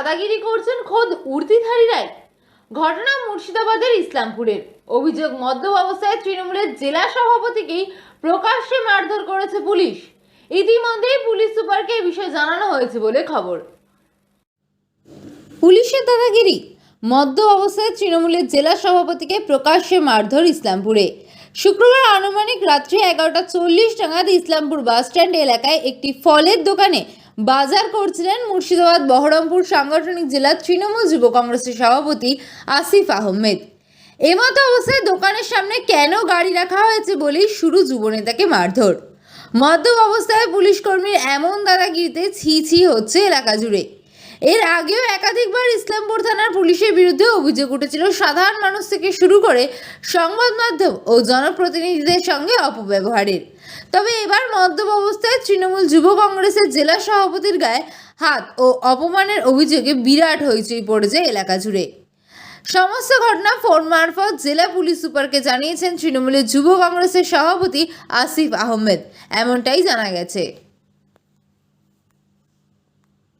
দাদাগিরি করছেন খোদ উর্দিধারীরাই ঘটনা মুর্শিদাবাদের ইসলামপুরের। অভিযোগ মদ্যপ অবস্থায় তৃণমূলের জেলা সভাপতিকেই প্রকাশ্যে মারধর করেছে পুলিশ। ইতিমধ্যেই পুলিশ সুপারকে এই বিষয়ে জানানো হয়েছে বলে খবর। পুলিশের দাদাগিরি, মদ্য অবস্থায় তৃণমূলের জেলা সভাপতিকে প্রকাশ্যে মারধর ইসলামপুরে। শুক্রবার আনুমানিক রাত্রি এগারোটা চল্লিশ নাগাদ ইসলামপুর বাসস্ট্যান্ড এলাকায় একটি ফলের দোকানে বাজার করছিলেন মুর্শিদাবাদ, বহরমপুর সাংগঠনিক জেলা তৃণমূল যুব কংগ্রেসের সভাপতি আসিফ আহমেদ। এমতো অবস্থায় দোকানের সামনে কেন গাড়ি রাখা হয়েছে বলেই শুরু যুবনেতাকে মারধর। মদ্যপ অবস্থায় পুলিশ কর্মীর এমন দাদাগিরিতে ছি ছি হচ্ছে এলাকা জুড়ে। এর আগেও একাধিকবার থানার পুলিশের বিরুদ্ধে অভিযোগ উঠেছিল। সাধারণ মানুষ থেকে শুরু করে সংবাদ মাধ্যম ও জনপ্রতিনিধিদের সঙ্গে অপব্যবহারের। তবে এবার মদ্যপ অবস্থায় তৃণমূল যুব কংগ্রেসের জেলা সভাপতির গায়ে হাত ও অপমানের অভিযোগে বিরাট হইচই পড়েছে এলাকা জুড়ে। সমস্ত ঘটনা ফোন মারফত জেলা পুলিশ সুপারকে জানিয়েছেন তৃণমূলের যুব কংগ্রেসের সভাপতি আসিফ আহমেদ। এমনটাই জানা গেছে।